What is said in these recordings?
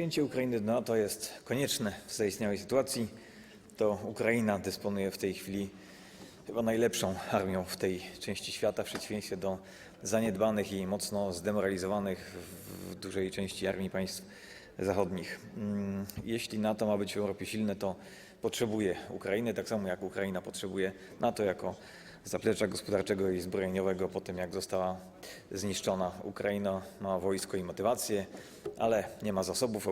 Przyjęcie Ukrainy do NATO jest konieczne w zaistniałej sytuacji. To Ukraina dysponuje w tej chwili chyba najlepszą armią w tej części świata, w przeciwieństwie do zaniedbanych i mocno zdemoralizowanych w dużej części armii państw zachodnich. Mm, Jeśli NATO ma być w Europie silne, to potrzebuje Ukrainy, tak samo jak Ukraina potrzebuje NATO jako zaplecza gospodarczego i zbrojeniowego po tym, jak została zniszczona. Ukraina ma wojsko i motywację, ale nie ma zasobów.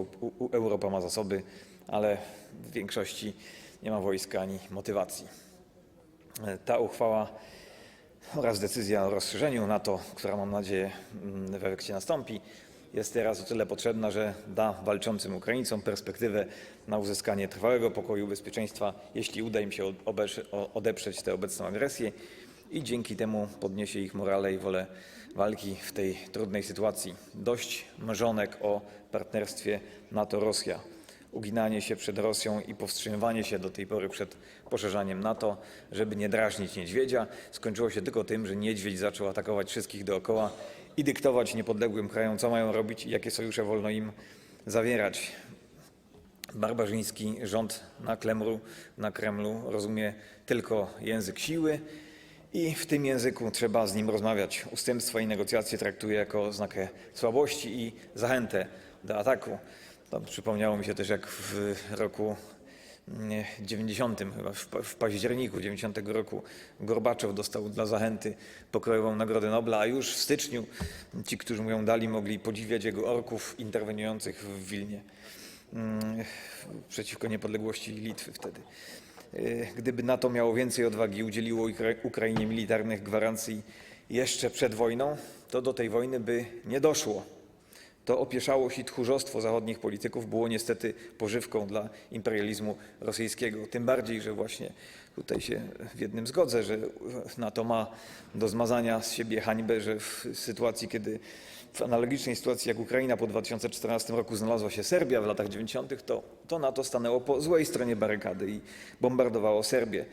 Europa ma zasoby, ale w większości nie ma wojska ani motywacji. E, Ta uchwała oraz decyzja o rozszerzeniu NATO, która mam nadzieję mm, w efekcie nastąpi, jest teraz o tyle potrzebna, że da walczącym Ukraińcom perspektywę na uzyskanie trwałego pokoju i bezpieczeństwa, jeśli uda im się odeprzeć tę obecną agresję i dzięki temu podniesie ich morale i wolę walki w tej trudnej sytuacji. Dość mrzonek o partnerstwie NATO-Rosja uginanie się przed Rosją i powstrzymywanie się do tej pory przed poszerzaniem NATO, żeby nie drażnić niedźwiedzia, skończyło się tylko tym, że niedźwiedź zaczął atakować wszystkich dookoła i dyktować niepodległym krajom, co mają robić i jakie sojusze wolno im zawierać. Barbarzyński rząd na Kremlu, na Kremlu rozumie tylko język siły i w tym języku trzeba z nim rozmawiać. Ustępstwa i negocjacje traktuje jako znakę słabości i zachętę do ataku. To przypomniało mi się też, jak w roku 90, chyba w, pa- w październiku 90 roku Gorbaczow dostał dla zachęty pokojową Nagrodę Nobla, a już w styczniu ci, którzy mu ją dali, mogli podziwiać jego orków interweniujących w Wilnie mm, przeciwko niepodległości Litwy wtedy. Y, Gdyby NATO miało więcej odwagi i udzieliło Ukra- Ukrainie militarnych gwarancji jeszcze przed wojną, to do tej wojny by nie doszło. To opieszałość i tchórzostwo zachodnich polityków było niestety pożywką dla imperializmu rosyjskiego. Tym bardziej, że właśnie tutaj się w jednym zgodzę, że NATO ma do zmazania z siebie hańbę, że w sytuacji, kiedy w analogicznej sytuacji jak Ukraina po 2014 roku znalazła się Serbia w latach 90., to, to NATO stanęło po złej stronie barykady i bombardowało Serbię.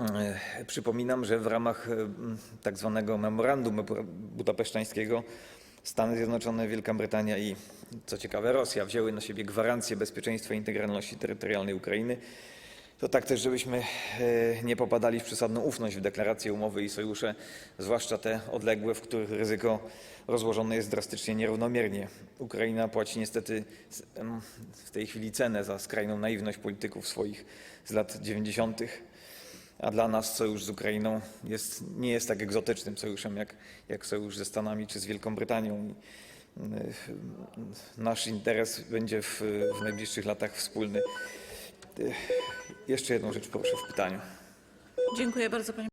E, Przypominam, że w ramach e, m, tak zwanego memorandum bu- budapesztańskiego Stany Zjednoczone, Wielka Brytania i, co ciekawe, Rosja wzięły na siebie gwarancję bezpieczeństwa i integralności terytorialnej Ukrainy. To tak też, żebyśmy e, nie popadali w przesadną ufność w deklaracje, umowy i sojusze, zwłaszcza te odległe, w których ryzyko rozłożone jest drastycznie nierównomiernie. Ukraina płaci niestety w tej chwili cenę za skrajną naiwność polityków swoich z lat 90 a dla nas sojusz z Ukrainą jest, nie jest tak egzotycznym sojuszem jak, jak sojusz ze Stanami czy z Wielką Brytanią. Y, Nasz interes będzie w, w najbliższych latach wspólny. Y, Jeszcze jedną rzecz proszę w pytaniu. Dziękuję bardzo, panie